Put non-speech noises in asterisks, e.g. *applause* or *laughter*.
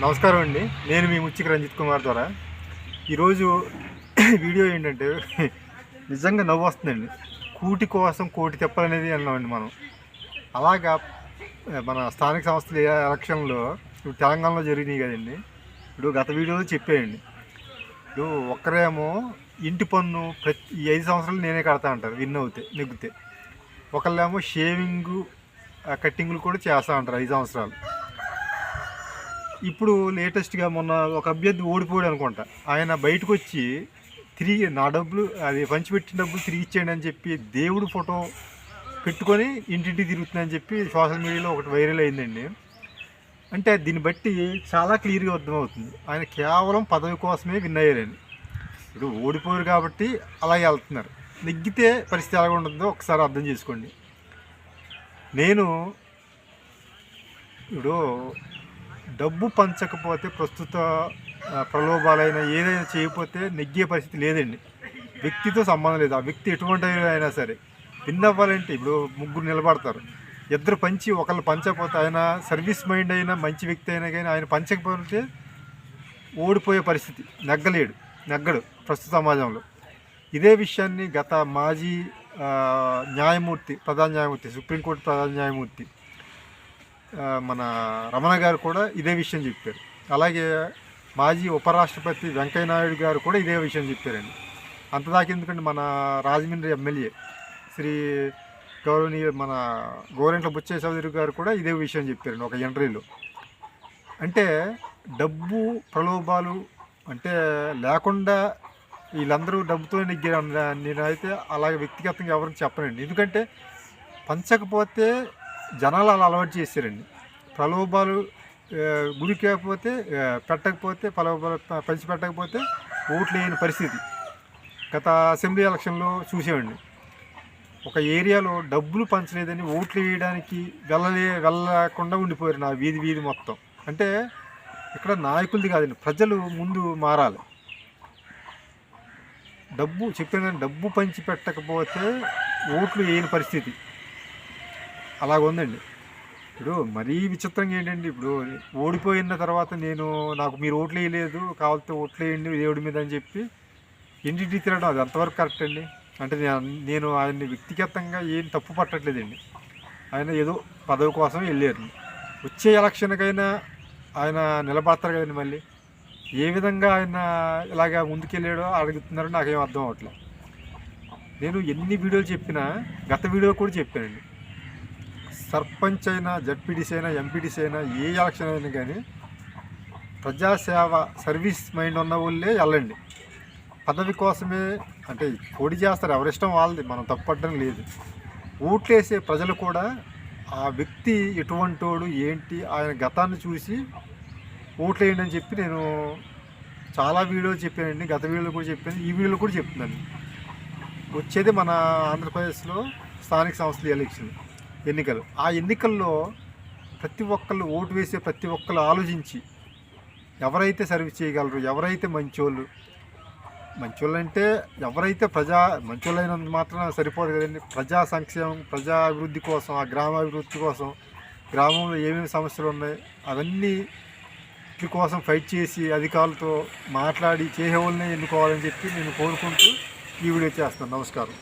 నమస్కారం అండి. నేను మీ ముచ్చికి రంజిత్ కుమార్ ద్వారా. ఈరోజు *coughs* వీడియో ఏంటంటే *coughs* నిజంగా నవ్వు వస్తుందండి. కూటి కోసం కోటి తెప్పాలనేది అన్నామండి మనం. అలాగా మన స్థానిక సంస్థల ఎలక్షన్లో ఇప్పుడు తెలంగాణలో జరిగినాయి కదండి. ఇప్పుడు గత వీడియోలో చెప్పేయండి. ఇప్పుడు ఒక్కరేమో ఇంటి పన్ను ప్రతి ఐదు సంవత్సరాలు నేనే కడతా అంటారు విన్ అవుతే నెగ్గితే. ఒకళ్ళేమో షేవింగ్ కట్టింగ్లు కూడా చేస్తా అంటారు ఐదు సంవత్సరాలు. ఇప్పుడు లేటెస్ట్గా మొన్న ఒక అభ్యర్థి ఓడిపోయాడు అనుకుంటా. ఆయన బయటకు వచ్చి తిరిగి నా డబ్బులు అది పంచిపెట్టిన డబ్బులు తిరిగి ఇచ్చేయండి అని చెప్పి దేవుడు ఫోటో పెట్టుకొని ఇంటింటి తిరుగుతుందని చెప్పి సోషల్ మీడియాలో ఒకటి వైరల్ అయిందండి. అంటే దీన్ని బట్టి చాలా క్లియర్గా అర్థమవుతుంది. ఆయన కేవలం పదవి కోసమే విన్ అయ్యారని ఇప్పుడు ఓడిపోయారు కాబట్టి అలాగే వెళ్తున్నారు. నెగ్గితే పరిస్థితి ఎలాగ ఉంటుందో ఒకసారి అర్థం చేసుకోండి. నేను ఇప్పుడు డబ్బు పంచకపోతే ప్రస్తుత ప్రలోభాలైన ప్రలోభాలైనా ఏదైనా చేయకపోతే నెగ్గే పరిస్థితి లేదండి. వ్యక్తితో సంబంధం లేదు. ఆ వ్యక్తి ఎటువంటి అయినా సరే పిన్నవ్వాలంటే ఇప్పుడు ముగ్గురు నిలబడతారు. ఇద్దరు పంచి ఒకళ్ళు పంచకపోతే ఆయన సర్వీస్ మైండ్ అయినా మంచి వ్యక్తి అయినా కానీ ఆయన పంచకపోతే ఓడిపోయే పరిస్థితి. నెగ్గలేడు. నెగ్గడు ప్రస్తుత సమాజంలో. ఇదే విషయాన్ని గత మాజీ న్యాయమూర్తి ప్రధాన న్యాయమూర్తి సుప్రీంకోర్టు ప్రధాన న్యాయమూర్తి మన రమణ గారు కూడా ఇదే విషయం చెప్పారు. అలాగే మాజీ ఉపరాష్ట్రపతి వెంకయ్య నాయుడు గారు కూడా ఇదే విషయం చెప్పారండి. అంతదాకా ఎందుకంటే మన రాజమండ్రి ఎమ్మెల్యే శ్రీ గౌరవనీయ మన గోరెంట్ల బుచ్చయ్య చౌదరి గారు కూడా ఇదే విషయం చెప్పారండి ఒక ఇంటర్వ్యూలో. అంటే డబ్బు ప్రలోభాలు అంటే లేకుండా వీళ్ళందరూ డబ్బుతో నెగ్గారు నేనైతే అలాగే వ్యక్తిగతంగా ఎవరికి చెప్పనండి. ఎందుకంటే పంచకపోతే జనాలు అలా అలవాటు చేశారండి. ప్రలోభాలు ఆ, కాకపోతే పెట్టకపోతే ప్రలోభాలు పంచి పెట్టకపోతే ఓట్లు వేయని పరిస్థితి. గత అసెంబ్లీ ఎలక్షన్లో చూసామండి ఒక ఏరియాలో డబ్బులు పంచలేదని ఓట్లు వేయడానికి వెళ్ళలే వెళ్ళకుండా ఉండిపోయారు నా వీధి వీధి మొత్తం. అంటే ఇక్కడ నాయకులది కాదండి ప్రజలు ముందు మారాలి. డబ్బు చెప్పిన కానీ డబ్బు పంచి పెట్టకపోతే ఓట్లు వేయని పరిస్థితి. అలాగ ఉందండి ఇప్పుడు మరీ విచిత్రంగా ఏంటండి ఇప్పుడు ఓడిపోయిన తర్వాత నేను నాకు మీరు ఓట్లు వేయలేదు కావాలంటే ఓట్లు వేయండి దేవుడి మీద అని చెప్పి ఇంటింటి తిరగడం అది ఎంతవరకు కరెక్ట్ అండి. అంటే నేను నేను ఆయన్ని వ్యక్తిగతంగా ఏం తప్పు పట్టట్లేదండి. ఆయన ఏదో పదవి కోసం వెళ్ళారు. వచ్చే ఎలక్షన్కైనా ఆయన నిలబడతారు కదండి మళ్ళీ. ఏ విధంగా ఆయన ఇలాగ ముందుకెళ్ళాడో అడుగుతున్నారో నాకేం అర్థం అవ్వట్లేదు. నేను ఎన్ని వీడియోలు చెప్పినా గత వీడియో కూడా చెప్పానండి. సర్పంచ్ అయినా జడ్పీడీసీ అయినా ఎంపీడీసీ అయినా ఏ ఎలక్షన్ అయినా కానీ ప్రజాసేవ సర్వీస్ మైండ్ ఉన్న వాళ్ళే వెళ్ళండి. పదవి కోసమే అంటే పోటీ చేస్తారు. ఎవరిష్టం వాళ్ళది. మనం తప్పట్టడం లేదు. ఓట్లేసే ప్రజలు కూడా ఆ వ్యక్తి ఎటువంటోడు ఏంటి ఆయన గతాన్ని చూసి ఓట్లేయండి అని చెప్పి నేను చాలా వీడియోలు చెప్పానండి. గత వీడియోలు కూడా చెప్పాను. ఈ వీడియోలు కూడా చెప్తున్నాను. వచ్చేది మన ఆంధ్రప్రదేశ్లో స్థానిక సంస్థల ఎలక్షన్. ఎన్నికలు. ఆ ఎన్నికల్లో ప్రతి ఒక్కళ్ళు ఓటు వేసే ప్రతి ఒక్కళ్ళు ఆలోచించి ఎవరైతే సర్వీస్ చేయగలరు ఎవరైతే మంచోళ్ళు మంచోళ్ళు అంటే ఎవరైతే ప్రజా మంచోళ్ళైనంత మాత్రం సరిపోదు కదండి. ప్రజా సంక్షేమం ప్రజా అభివృద్ధి కోసం ఆ గ్రామాభివృద్ధి కోసం గ్రామంలో ఏమేమి సమస్యలు ఉన్నాయి అవన్నీ కోసం ఫైట్ చేసి అధికారులతో మాట్లాడి చేసేవాళ్ళనే ఎన్నుకోవాలని చెప్పి నేను కోరుకుంటూ ఈ వీడియో చేస్తాను. నమస్కారం.